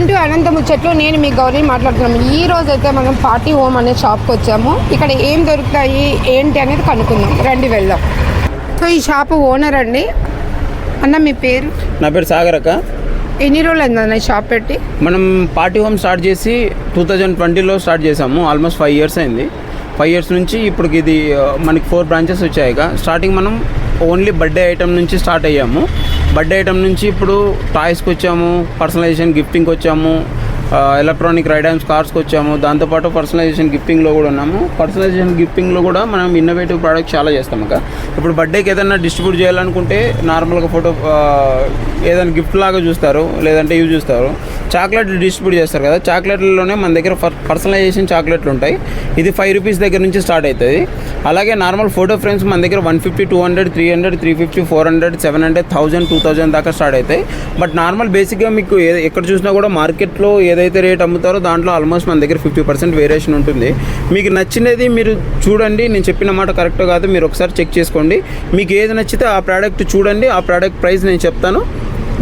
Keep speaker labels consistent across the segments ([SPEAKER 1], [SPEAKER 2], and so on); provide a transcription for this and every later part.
[SPEAKER 1] Welcome to అనంత ముచ్చట్లు. నేను మీ గౌరీ మాట్లాడుతున్నాము ఈ రోజు అయితే మనం పార్టీ హోమ్ అనే షాప్కి వచ్చాము. ఇక్కడ ఏం దొరుకుతాయి ఏంటి అనేది కనుక్కుందాం. రండి వెళ్దాం. సో ఈ షాప్ ఓనర్ అండి. అన్న మీ పేరు?
[SPEAKER 2] నా పేరు సాగర్ అక్క.
[SPEAKER 1] ఎన్ని రోజులు అయిందన్న ఈ షాప్ పెట్టి?
[SPEAKER 2] మనం పార్టీ హోమ్ స్టార్ట్ చేసి టూ థౌజండ్ ట్వంటీలో స్టార్ట్ చేసాము. ఆల్మోస్ట్ ఫైవ్ ఇయర్స్ అయింది. ఫైవ్ ఇయర్స్ నుంచి ఇప్పుడు ఇది మనకి ఫోర్ బ్రాంచెస్ వచ్చాయి స్టార్టింగ్ మనం ఓన్లీ బర్త్డే ఐటమ్ నుంచి స్టార్ట్ అయ్యాము. బర్త్డే ఐటమ్ నుంచి ఇప్పుడు టాయ్స్కి వచ్చాము పర్సనలైజేషన్ గిఫ్టింగ్కి వచ్చాము ఎలక్ట్రానిక్ రైడమ్స్ కార్స్కి వచ్చాము. దాంతోపాటు పర్సనలైజేషన్ గిఫ్టింగ్లో కూడా ఉన్నాము. పర్సనలైజేషన్ గిఫ్టింగ్లో కూడా మనం ఇన్నోవేటివ్ ప్రోడక్ట్స్ చాలా చేస్తాం అక్క ఇప్పుడు బర్త్డేకి ఏదైనా డిస్ట్రిబ్యూట్ చేయాలనుకుంటే నార్మల్గా ఫోటో ఏదైనా గిఫ్ట్ లాగా చూస్తారు లేదంటే ఇవి చూస్తారు. చాక్లెట్లు డిస్ట్రిబ్యూట్ చేస్తారు కదా. చాక్లెట్లలోనే మన దగ్గర పర్సనలైజేషన్ చాక్లెట్లు ఉంటాయి. ఇది ఫైవ్ రూపీస్ దగ్గర నుంచి స్టార్ట్ అవుతుంది అలాగే నార్మల్ ఫోటో ఫ్రేమ్స్ మన దగ్గర one fifty two hundred three hundred three fifty four hundred seven hundred thousand two thousand దాకా స్టార్ట్ అవుతాయి బట్ నార్మల్ బేసిక్గా మీకు ఏ ఎక్కడ చూసినా కూడా మార్కెట్లో ఏదైతే రేట్ అమ్ముతారో దాంట్లో ఆల్మోస్ట్ మన దగ్గర ఫిఫ్టీ పర్సెంట్ వేరియేషన్ ఉంటుంది. మీకు నచ్చినది మీరు చూడండి. నేను చెప్పిన మాట కరెక్ట్ కాదు మీరు ఒకసారి చెక్ చేసుకోండి. మీకు ఏది నచ్చితే ఆ ప్రోడక్ట్ చూడండి. ఆ ప్రోడక్ట్ ప్రైస్ నేను చెప్తాను.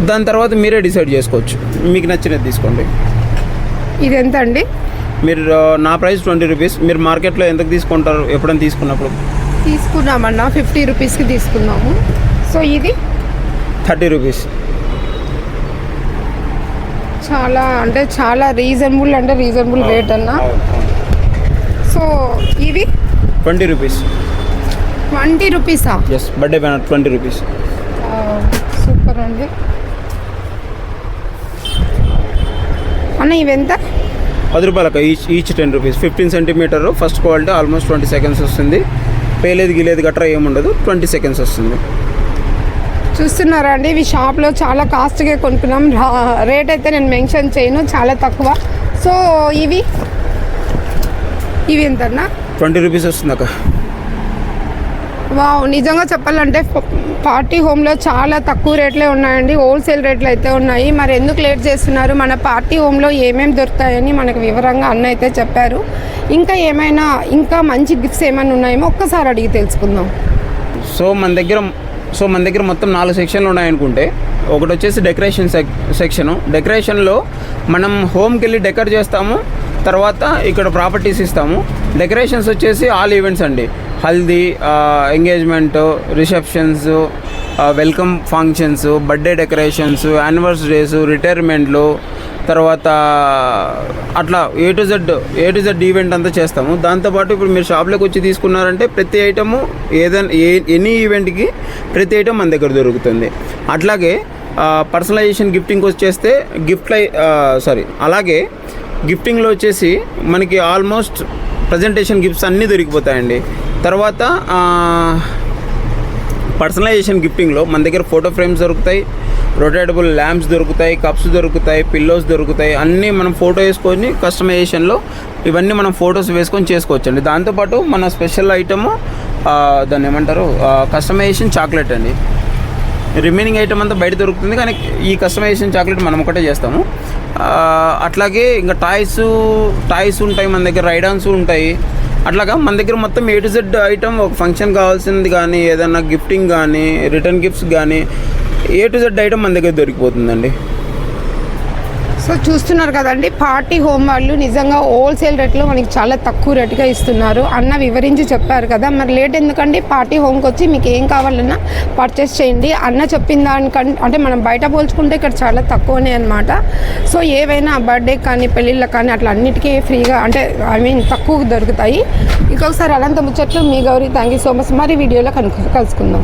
[SPEAKER 2] దాని తర్వాత మీరే డిసైడ్ చేసుకోవచ్చు. మీకు నచ్చినది తీసుకోండి.
[SPEAKER 1] ఇది ఎంత అండి
[SPEAKER 2] మీరు నా ప్రైస్ ట్వంటీ రూపీస్. మీరు మార్కెట్లో ఎంతకు తీసుకుంటారు? ఎప్పుడైనా తీసుకున్నప్పుడు.
[SPEAKER 1] తీసుకున్నామన్న ఫిఫ్టీ రూపీస్కి తీసుకున్నాము. సో ఇది?
[SPEAKER 2] Thirty rupees.
[SPEAKER 1] చాలా అంటే చాలా రీజనబుల్ అంటే రీజనబుల్ రేట్ అన్న. సో ఇవి
[SPEAKER 2] twenty rupees.
[SPEAKER 1] Twenty రూపీసా?
[SPEAKER 2] Yes birthday banner twenty rupees.
[SPEAKER 1] Super అండి. అన్న ఇవెంత
[SPEAKER 2] పది రూపాయలకు each each ten rupees. Fifteen centimetre first quality almost twenty seconds వస్తుంది. పేలేదు గిలేదు గట్రా ఏముండదు ట్వంటీ సెకండ్స్ వస్తుంది.
[SPEAKER 1] చూస్తున్నారా అండి ఇవి షాప్లో చాలా కాస్ట్గా కొనుక్కున్నాం. రేట్ అయితే నేను మెన్షన్ చేయను చాలా తక్కువ. సో ఇవి? ఇవి ఎంతన్నా?
[SPEAKER 2] ట్వంటీ రూపీస్ వస్తుంది అక్క
[SPEAKER 1] వావ్ నిజంగా చెప్పాలంటే పార్టీ హోమ్లో చాలా తక్కువ రేట్లే ఉన్నాయండి. హోల్సేల్ రేట్లు అయితే ఉన్నాయి. మరి ఎందుకు లేట్ చేస్తున్నారు? మన పార్టీ హోమ్లో ఏమేమి దొరుకుతాయని మనకు వివరంగా అన్న అయితే చెప్పారు. ఇంకా ఏమైనా ఇంకా మంచి గిఫ్ట్స్ ఏమైనా ఉన్నాయేమో ఒక్కసారి అడిగి తెలుసుకుందాం.
[SPEAKER 2] సో మన దగ్గర సో మన దగ్గర మొత్తం నాలుగు సెక్షన్లు ఉన్నాయనుకుంటే ఒకటి వచ్చేసి డెకరేషన్ సెక్ సెక్షను. డెకరేషన్లో మనం హోమ్కి వెళ్ళి డెకర్ చేస్తాము. తర్వాత ఇక్కడ ప్రాపర్టీస్ ఇస్తాము. డెకరేషన్స్ వచ్చేసి ఆల్ ఈవెంట్స్ అండి. Haldi engagement receptions welcome functions birthday decorations anniversaries రిటైర్మెంట్లు తర్వాత అట్లా A to Z A to Z event అంతా చేస్తాము. దాంతోపాటు ఇప్పుడు మీరు షాప్లోకి వచ్చి తీసుకున్నారంటే ప్రతి ఐటము ఏదైనా ఏ ఎనీ ఈవెంట్కి ప్రతి ఐటమ్ మన దగ్గర దొరుకుతుంది. అట్లాగే పర్సనలైజేషన్ గిఫ్టింగ్ వచ్చేస్తే గిఫ్ట్ సారీ అలాగే గిఫ్టింగ్లో వచ్చేసి మనకి ఆల్మోస్ట్ ప్రజెంటేషన్ గిఫ్ట్స్ అన్నీ దొరికిపోతాయండి. తర్వాత పర్సనలైజేషన్ గిఫ్టింగ్లో మన దగ్గర ఫోటో ఫ్రేమ్స్ దొరుకుతాయి రొటేటబుల్ ల్యాంప్స్ దొరుకుతాయి కప్స్ దొరుకుతాయి పిల్లోస్ దొరుకుతాయి అన్నీ మనం ఫోటో వేసుకొని కస్టమైజేషన్లో ఇవన్నీ మనం ఫొటోస్ వేసుకొని చేసుకోవచ్చండి. దాంతోపాటు మన స్పెషల్ ఐటము దాన్ని ఏమంటారు కస్టమైజేషన్ చాక్లెట్ అండి. రిమైనింగ్ ఐటమ్ అంతా బయట దొరుకుతుంది కానీ ఈ కస్టమైజేషన్ చాక్లెట్ మనం ఒకటే చేస్తాము. అట్లాగే ఇంకా టాయ్స్ టాయ్స్ ఉంటాయి మన దగ్గర రైడాన్స్ ఉంటాయి. అట్లాగా మన దగ్గర మొత్తం ఏ టు జెడ్ ఐటమ్ ఒక ఫంక్షన్ కావాల్సింది కానీ ఏదైనా గిఫ్టింగ్ కానీ రిటర్న్ గిఫ్ట్స్ కానీ ఏ టు జెడ్ ఐటమ్ మన దగ్గర దొరికిపోతుందండి.
[SPEAKER 1] సో చూస్తున్నారు కదండి పార్టీ హోమ్ వాళ్ళు నిజంగా హోల్సేల్ రేట్లో మనకి చాలా తక్కువ రేటుగా ఇస్తున్నారు. అన్న వివరించి చెప్పారు కదా మరి లేట్ ఎందుకండి పార్టీ హోమ్కి వచ్చి మీకు ఏం కావాలన్నా పర్చేస్ చేయండి. అన్న చెప్పిన దానికంటే అంటే మనం బయట పోల్చుకుంటే ఇక్కడ చాలా తక్కువనే అనమాట సో ఏవైనా బర్త్డే కానీ పెళ్ళిళ్ళకి కానీ అట్లా అన్నిటికీ ఫ్రీగా అంటే ఐ మీన్ తక్కువ దొరుకుతాయి. ఇంకొకసారి అనంత ముచ్చట్లు మీ Gowri thank you so much మరి వీడియోలో కనుక కలుసుకుందాం.